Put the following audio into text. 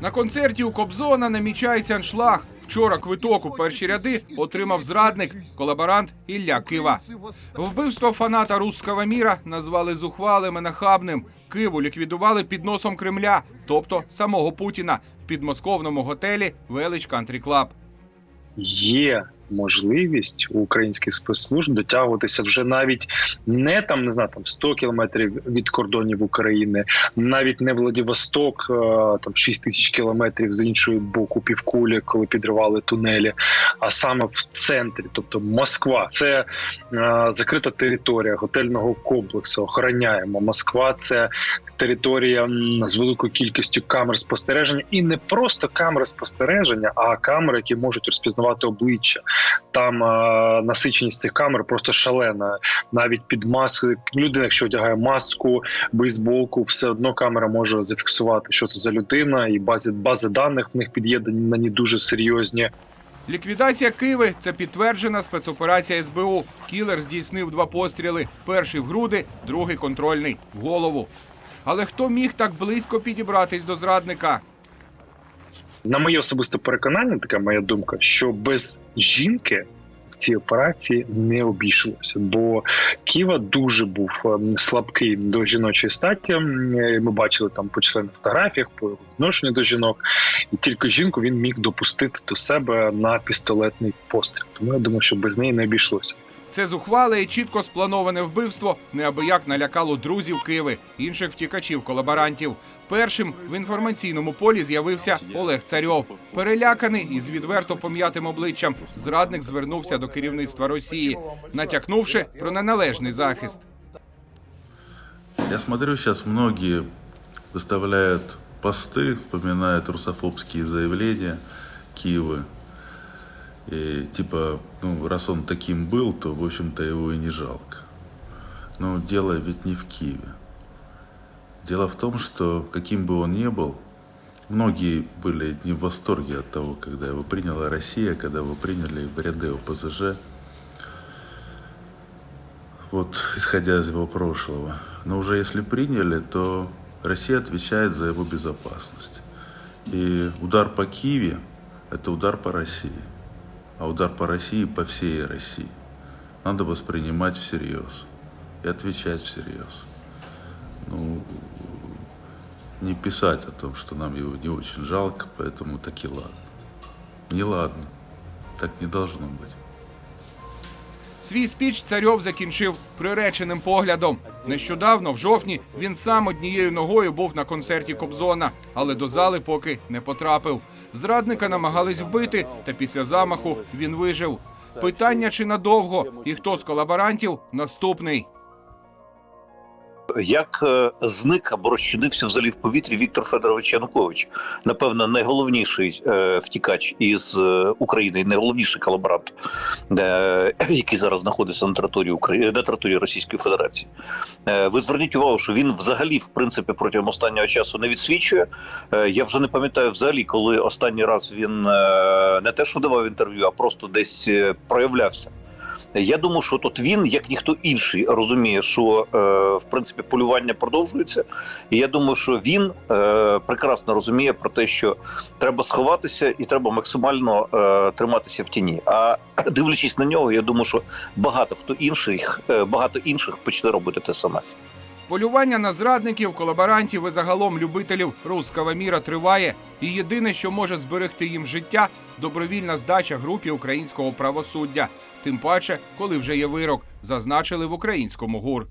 На концерті у Кобзона намічається аншлаг. Вчора квиток у перші ряди отримав зрадник, колаборант Ілля Кива. Вбивство фаната русского міра назвали зухвалим і нахабним. Киву ліквідували під носом Кремля, тобто самого Путіна, в підмосковному готелі Велич Кантрі Клаб. є можливість у українських спецслужб дотягуватися вже навіть не там не знаю, там 100 кілометрів від кордонів України, навіть не Владивосток, е, там 6 тисяч кілометрів з іншої боку півкулі, коли підривали тунелі, а саме в центрі, тобто Москва, це е, закрита територія готельного комплексу. Охороняємо Москва. Це територія з великою кількістю камер спостереження, і не просто камери спостереження, а камери, які можуть розпізнавати обличчя. Там е, насиченість цих камер просто шалена. Навіть під маскою людина, якщо одягає маску, бейсболку, все одно камера може зафіксувати, що це за людина, і бази бази даних в них під'єднані дуже серйозні. Ліквідація Киви це підтверджена спецоперація СБУ. Кілер здійснив два постріли: перший в груди, другий контрольний в голову. Але хто міг так близько підібратись до зрадника? На моє особисте переконання, така моя думка, що без жінки в цій операції не обійшлося, бо Ківа дуже був ем, слабкий до жіночої статі. Ми бачили там по численних фотографіях, по відношенню до жінок, і тільки жінку він міг допустити до себе на пістолетний постріл. Тому я думаю, що без неї не обійшлося. Це зухвале і чітко сплановане вбивство неабияк налякало друзів Киви, інших втікачів колаборантів. Першим в інформаційному полі з'явився Олег Царьов. Переляканий і з відверто пом'ятим обличчям, зрадник звернувся до керівництва Росії, натякнувши про неналежний захист. Я смотрю, сейчас многие выставляют посты, вспоминают русофобские заявления Киевы. И типа, ну, раз он таким был, то, в общем-то, его и не жалко. Но дело ведь не в Киеве. Дело в том, что каким бы он ни был, многие были не в восторге от того, когда его приняла Россия, когда его приняли в ряды ОПЗЖ. Вот, исходя из его прошлого. Но уже если приняли, то Россия отвечает за его безопасность. И удар по Киеве – это удар по России. А удар по России – по всей России. Надо воспринимать всерьез и отвечать всерьез. Ну, не писать о том, что нам его не очень жалко, поэтому так и ладно. Не ладно. Так не должно быть. Свій спіч царьов закінчив приреченим поглядом. Нещодавно, в жовтні, він сам однією ногою був на концерті Кобзона, але до зали поки не потрапив. Зрадника намагались вбити, та після замаху він вижив. Питання чи надовго і хто з колаборантів наступний. Як е, зник або розчинився взагалі в повітрі Віктор Федорович Янукович, напевно, найголовніший е, втікач із е, України, найголовніший колаборант, який зараз знаходиться на території України на території Російської Федерації. Ви зверніть увагу, що він взагалі, в принципі, протягом останнього часу не відсвічує. Я вже не пам'ятаю взагалі, коли останній раз він не те, що давав інтерв'ю, а просто десь проявлявся. Я думаю, що тут він, як ніхто інший, розуміє, що е, в принципі полювання продовжується, і я думаю, що він е, прекрасно розуміє про те, що треба сховатися і треба максимально е, триматися в тіні. А дивлячись на нього, я думаю, що багато хто інших, багато інших почне робити те саме. Полювання на зрадників, колаборантів і загалом любителів руского міра триває. І єдине, що може зберегти їм життя добровільна здача групі українського правосуддя. Тим паче, коли вже є вирок, зазначили в українському гур.